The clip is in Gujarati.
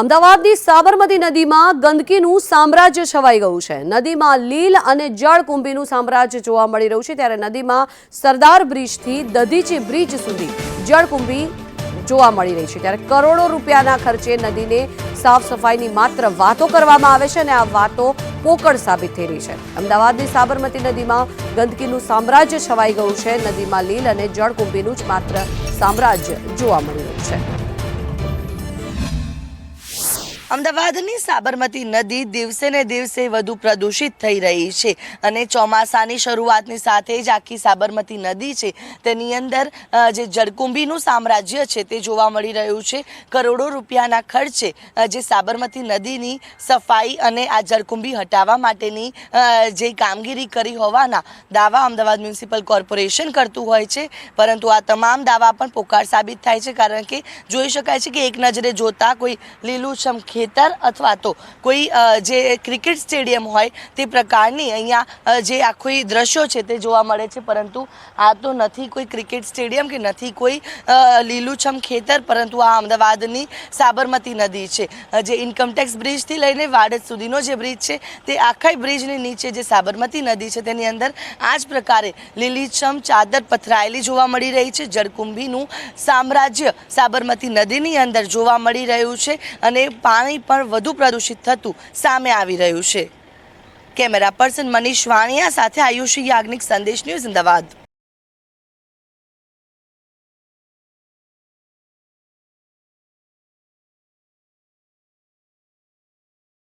અમદાવાદની સાબરમતી નદીમાં ગંદકીનું સામ્રાજ્ય છવાઈ ગયું છે. નદીમાં લીલ અને જળકુંભીનું સામ્રાજ્ય જોવા મળી રહ્યું છે. ત્યારે નદીમાં સરદાર બ્રિજથી દધીચી બ્રિજ સુધી જળકુંભી જોવા મળી રહી છે. ત્યારે કરોડો રૂપિયાના ખર્ચે નદીને સાફ સફાઈની માત્ર વાતો કરવામાં આવે છે અને આ વાતો પોકળ સાબિત થઈ રહી છે. અમદાવાદની સાબરમતી નદીમાં ગંદકીનું સામ્રાજ્ય છવાઈ ગયું છે. નદીમાં લીલ અને જળકુંભીનું જ માત્ર સામ્રાજ્ય જોવા મળી રહ્યું છે. અમદાવાદની સાબરમતી નદી દિવસે ને દિવસે વધુ પ્રદૂષિત થઈ રહી છે અને ચોમાસાની શરૂઆતની સાથે જ આખી સાબરમતી નદી છે તેની અંદર જે જળકુંભીનું સામ્રાજ્ય છે તે જોવા મળી રહ્યું છે. કરોડો રૂપિયાના ખર્ચે જે સાબરમતી નદીની સફાઈ અને આ જળકુંભી હટાવવા માટેની જે કામગીરી કરી હોવાના દાવા અમદાવાદ મ્યુનિસિપલ કોર્પોરેશન કરતું હોય છે. પરંતુ આ તમામ દાવા પણ પોકાર સાબિત થાય છે. કારણ કે જોઈ શકાય છે કે એક નજરે જોતા કોઈ લીલું લીલુંછમ ખેતર અથવા તો કોઈ જે ક્રિકેટ સ્ટેડિયમ હોય તે પ્રકારની અહીંયા જે આખી દ્રશ્યો છે તે જોવા મળે છે. પરંતુ આ તો નથી કોઈ ક્રિકેટ સ્ટેડિયમ કે નથી કોઈ લીલુંછમ ખેતર, પરંતુ આ અમદાવાદની સાબરમતી નદી છે. જે ઇન્કમટેક્સ બ્રિજથી લઈને વાડજ સુધીનો જે બ્રિજ છે તે આખા બ્રિજની નીચે જે સાબરમતી નદી છે તેની અંદર આ જ પ્રકારે લીલીછમ ચાદર પથરાયેલી જોવા મળી રહી છે. જળકુંભીનું સામ્રાજ્ય સાબરમતી નદીની અંદર જોવા મળી રહ્યું છે અને પાણી પણ વધુ પ્રદૂષિત થતું સામે આવી રહ્યું છે. કેમેરા પર્સન મનીષ વાણિયા સાથે આયુષી યાજ્ઞિક સંદેશ ન્યૂઝ અમદાવાદ.